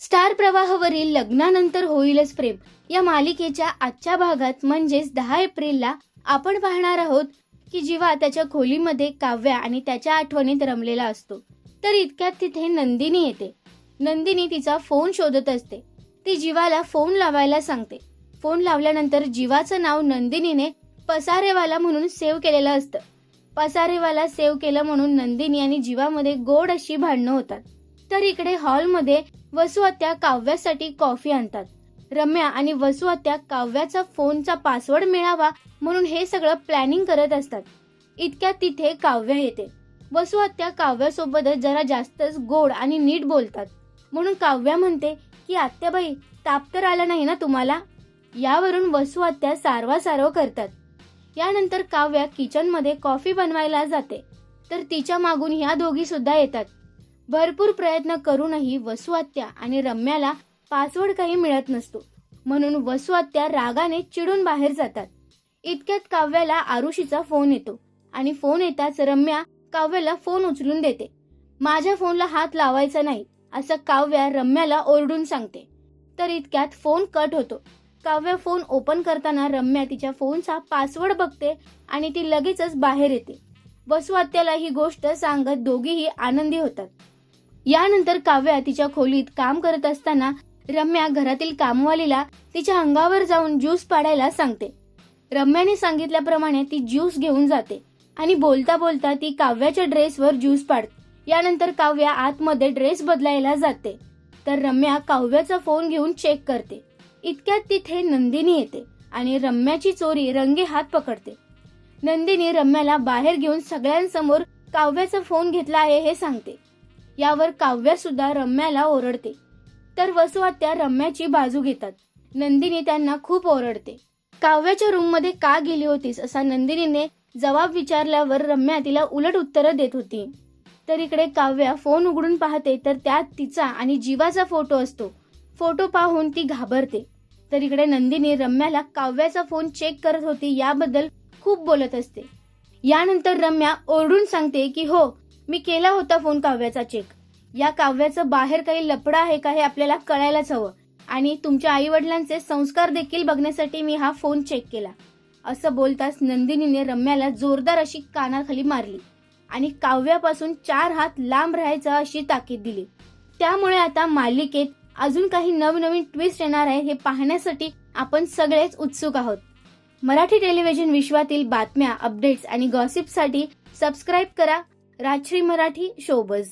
Star प्रवाहावरील लग्नानंतर होईलच प्रेम. या मालिकेच्या आजच्या भागात म्हणजेच दहा एप्रिलला आपण पाहणार आहोत की जीवा त्याच्या खोलीमध्ये काव्या आणि त्याच्या आठवणीत रमलेला असतो. तर इतक्यात तिथे नंदिनी येते. नंदिनी तिचा फोन शोधत असते. ती जीवाला फोन लावायला सांगते. फोन लावल्यानंतर जीवाचं नाव नंदिनीने पसारेवाला म्हणून सेव्ह केलेलं असतं. पसारेवाला सेव्ह केलं म्हणून नंदिनी आणि जीवामध्ये गोड अशी भांडणं होतात. तर इकडे हॉलमध्ये वसु आत्या काव्यासाठी कॉफी आणतात. रम्या आणि वसु आत्या काव्याचा फोनचा पासवर्ड मिळावा म्हणून हे सगळं प्लॅनिंग करत असतात. इतक्या तिथे काव्य येते. वसु आत्या काव्यासोबतच जरा जास्तच गोड आणि नीट बोलतात. म्हणून काव्या म्हणते की आत्याबाई ताप तर आला नाही ना तुम्हाला? यावरून वसु आत्या सारवासारव करतात. यानंतर काव्या किचनमध्ये कॉफी बनवायला जाते. तर तिच्या मागून ह्या दोघी सुद्धा येतात. भरपूर प्रयत्न करूनही वसुआत्या आणि रम्याला पासवर्ड काही मिळत नसतो. म्हणून वसुआत्या रागाने चिडून बाहेर जातात. इतक्यात काव्याला आरुषीचा फोन येतो आणि फोन येताच रम्या काव्याला फोन उचलून देते. माझ्या फोनला हात लावायचा नाही असं काव्या रम्याला ओरडून सांगते. तर इतक्यात फोन कट होतो. काव्य फोन ओपन करताना रम्या तिच्या फोनचा पासवर्ड बघते आणि ती लगेचच बाहेर येते. वसुआत्याला ही गोष्ट सांगत दोघीही आनंदी होतात. यानंतर काव्या तिच्या खोलीत काम करत असताना रम्या घरातील कामवालीला तिच्या अंगावर जाऊन ज्यूस पाडायला सांगते. रम्याने सांगितल्याप्रमाणे ती ज्यूस घेऊन जाते आणि बोलता बोलता ती काव्याच्या ड्रेसवर ज्यूस पाडते. यानंतर काव्या आतमध्ये ड्रेस बदलायला जाते. तर रम्या काव्याचा फोन घेऊन चेक करते. इतक्यात तिथे नंदिनी येते आणि रम्याची चोरी रंगे हात पकडते. नंदिनी रम्याला बाहेर घेऊन सगळ्यांसमोर काव्याचा फोन घेतला आहे हे सांगते. यावर काव्या सुद्धा रम्याला ओरडते. तर वसुआत्या रम्याची बाजू घेतात. नंदिनी त्यांना खूप ओरडते. काव्याच्या रूममध्ये का गेली होतीस? असा नंदिनीने जबाब विचारल्यावर रम्या तिला उलट उत्तरं देत होती. तर इकडे काव्या फोन उघडून पाहते तर त्यात तिचा आणि जीवाचा फोटो असतो. फोटो पाहून ती घाबरते. तर इकडे नंदिनी रम्याला काव्याचा फोन चेक करत होती याबद्दल खूप बोलत असते. यानंतर रम्या ओरडून सांगते की हो मी केला होता फोन काव्याचा चेक या काव्याचं बाहेर काही लपडा आहे का हे आपल्याला कळायलाच हवं. आणि तुमच्या आई वडिलांचे संस्कार देखील बघण्यासाठी मी हा फोन चेक केला. असं बोलताच नंदिनीने रम्याला जोरदार अशी कानाखाली मारली. आणि काव्यापासून चार हात लांब राहायचा अशी ताकीद दिली. त्यामुळे आता मालिकेत अजून काही नवनवीन ट्विस्ट येणार आहे हे पाहण्यासाठी आपण सगळेच उत्सुक आहोत. मराठी टेलिव्हिजन विश्वातील बातम्या अपडेट्स आणि गॉसिपसाठी सबस्क्राईब करा. राजश्री मराठी शोबज